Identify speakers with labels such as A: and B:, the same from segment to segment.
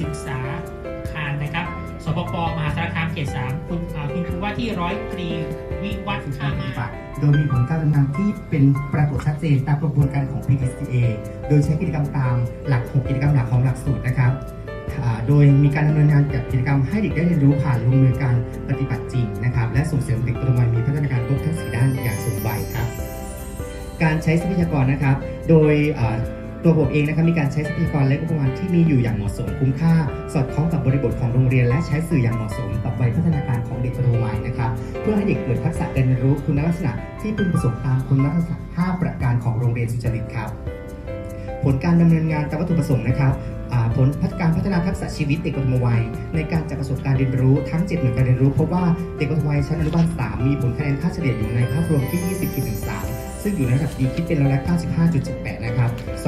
A: ศึกษาคารนะครับสปปมหาสารคามเขตสามคุณคุณครูว่าที่ร้อยตรีวิวัฒน์
B: สุ
A: คา
B: ภาพป
A: มา
B: โดยมีผลการดำเนินงานที่เป็นปรากฏชัดเจนตามกระบวนการของ PDCA โดยใช้กิจกรรมตามหลัก6กิจกรรมหลักของหลักสูตรนะครับ โดยมีการดำเนินงานกับกิจกรรมให้เด็กได้เรียนรู้ผ่านลงมือการปฏิบัติจริงนะครับ และส่งเสริมเด็กปฐมวัยมีพัฒนาการครบทั้งสี่ด้านอย่างสมวัยครับ การใช้ทรัพยากรนะครับ โดย ตัวผมเองนะครับมีการใช้ทรัพยากรและงบปกระมาณที่มีอยู่อย่างเหมาะสมคุ้มค่า สอดคล้องกับบริบทของโรงเรียน และใช้สื่ออย่างเหมาะสมกับวัยพัฒนาการของเด็กปฐมวัยนะครับเพื่อให้เด็กเกิดทักษะการเรียนรู้คุณลักษณะที่พึงประสงค์ตามคุณลักษณะ5ประการของโรงเรียนสุจริตครับ ผลการดำเนินงานตามวัตถุประสงค์นะครับผลพัฒการพัฒนาทักษะชีวิตเด็กปฐมวัย ในการจัดประสบการณ์เรียนรู้ทั้ง 7 หน่วยการเรียนรู้พบว่าเด็กปฐมวัยชั้นอนุบาล 3 มีผลคะแนนค่าเฉลี่ยอยู่ในภาพรวมที่ 20.13 ซึ่งอยู่ในระดับดีคิดเป็นร้อยละ95.78นะครับ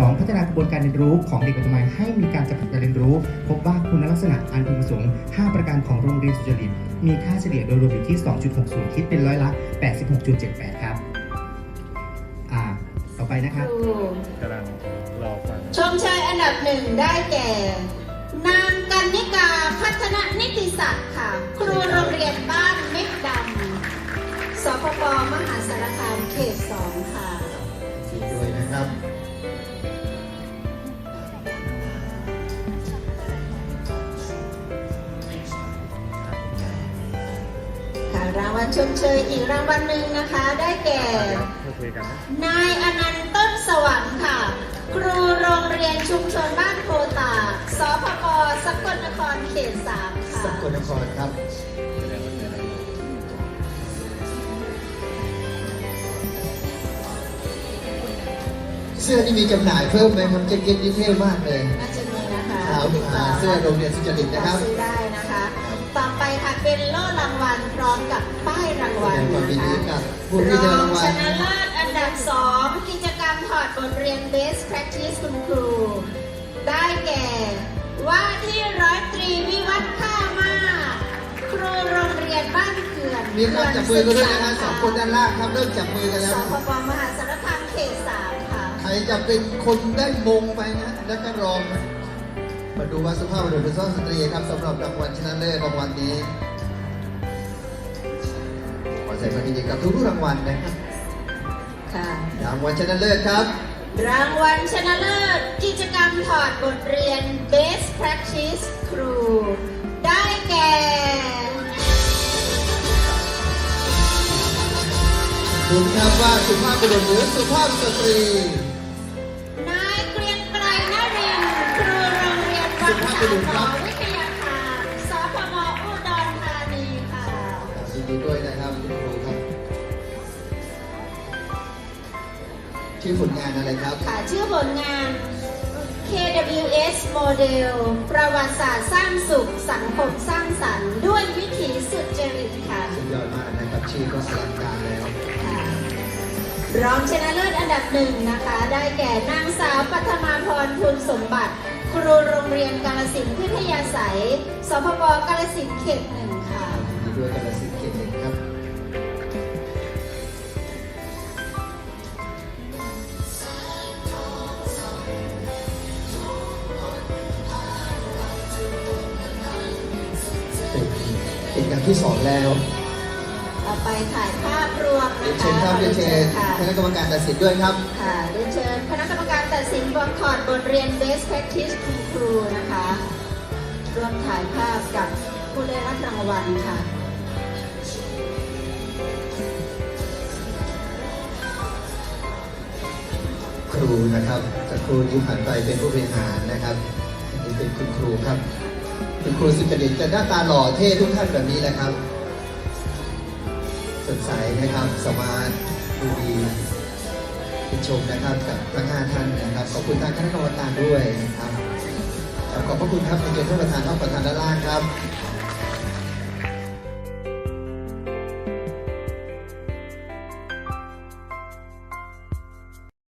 B: 2. พัฒนากระบวนการเรียนรู้ของเด็กปฐมวัยให้มีการจัดการเรียนรู้ พบว่าคุณลักษณะอันพึงประสงค์5ประการของโรงเรียนสุจริตมีค่าเฉลี่ยโดยรวมอยู่ที่ 2.60 คิดเป็นร้อยละ 86.78 ครับ อ่า ต่อไปนะครับ
C: ครู
D: กำลังรอฟัง
C: ชมเชยอันดับหนึ่งได้แก่ นางกันนิกาพัฒนนิติศักดิ์ค่ะ ครูโรงเรียนบ้านเม็ดดำสพปมหาสารคาม
E: วั
C: ลชมเชยอีกรางวัลหนึ่งนะคะ ได้แก่
D: โอเคกันนะ
C: นายอนันต์ต้นสวรรค์ค่ะ ครูโรงเรียนชุมชนบ้านโพตากสพปสกลนครเขตสามค่ะ
E: สกลนครครับ
D: แสดงว่าเป็นอะไร
E: เสื้อที่มีจำหน่ายเพิ่มไหมครับแจ็คเก็ตดีเทลมากเลย
C: น่าจะมีนะคะ
E: ครับ
C: ติดต่
E: อ่าเสื้อโรงเรียนสุจริตนะครับ ผู้ที่ได้รางวั
C: ช
E: ล
C: นะเลิศอันดับ 2 กิจกรรมถอดบทเรียน Best Practice คุณครู ได้แก่ ว่าที่ร้อยตรีวิวัฒน์ข้ามาครูโรงเรียนบ้านเขื่อน
E: มีการจับมือกันด้วยนะฮะสองคนด้านล่างครับเริ่มจับมือกันแล้ว
C: สพปมหาสารคามเขตสามค่ะ
E: ใครจะเป็นคนได้มงไปนะ แล้วก็รองนะมาดูว่าสุภาพบุรุษเป็นซ่อนสตรีครับสำหรับรางวัลชนะเลิศรางวัลนี้ ขอแสดงความยินดีกับทุกๆรางวัลนะครับ
C: ค่ะ
E: รางวัลชนะเลิศครับ
C: รางวัลชนะเลิศ กิจกรรมถอดบทเรียน Best Practice ครู ได้แก่
E: ดูครับว่าสุภาพบุรุษหรือสุภาพสตรี
C: นายเกรียงไกรนรินทร์ครูโรงเรียนวังสามหมอวิทยาคารสพมอุดรธานีค่ะ
E: ยินดีด้วยนะ ชื่อผลงานอะไรครับ
C: ค่ะ ชื่อผลงาน KWS Model ประวัติศาสตร์สร้างสุข สังคมสร้างสรรค์ด้วยวิถีสุจริตค่ะ
E: สุดยอดมากนะครับ ชื่อก็อลังการแล้ว
C: ค่ะรองชนะเลิศอันดับหนึ่งนะคะ ได้แก่นางสาวปัทมาพรทุนสมบัติ ครูโรงเรียนกาลสินธุ์พิทยาศัยสพปกาลสินธุ์เขตหนึ่ง
E: อย่างที่สองแล้ว
C: ต่อไปถ่ายภาพรวม
E: เรีย
C: นะ
E: น
C: คะ
E: เชิญครับเรียนเชิญ
C: ค่ะ
E: คณะกรรมการตัดสินด้วยครับ
C: ค่ะเรียนเชิญคณะกรรมการตัดสินบทถอดบทเรียน Best Practice คุณครูนะคะร่วมถ่ายภาพกับผู้ได้รับรางวัลค่ะ
E: ครูนะครับจากครูนี้ผ่านไปเป็นผู้บริหารนะครับอันนี้เป็นคุณครูครับ คุณครูสุจริตจะหน้าตาหล่อเท่ทุกท่านแบบนี้แหละครับ สดใสนะครับสมาร์ทดูดีเป็นชมนะครับกับทั้งห้าท่านนะครับขอบคุณทางคณะกรรมการด้วยนะครับขอบพระคุณครับในเชิท่านประธานท่านประธานด้านล่างครับ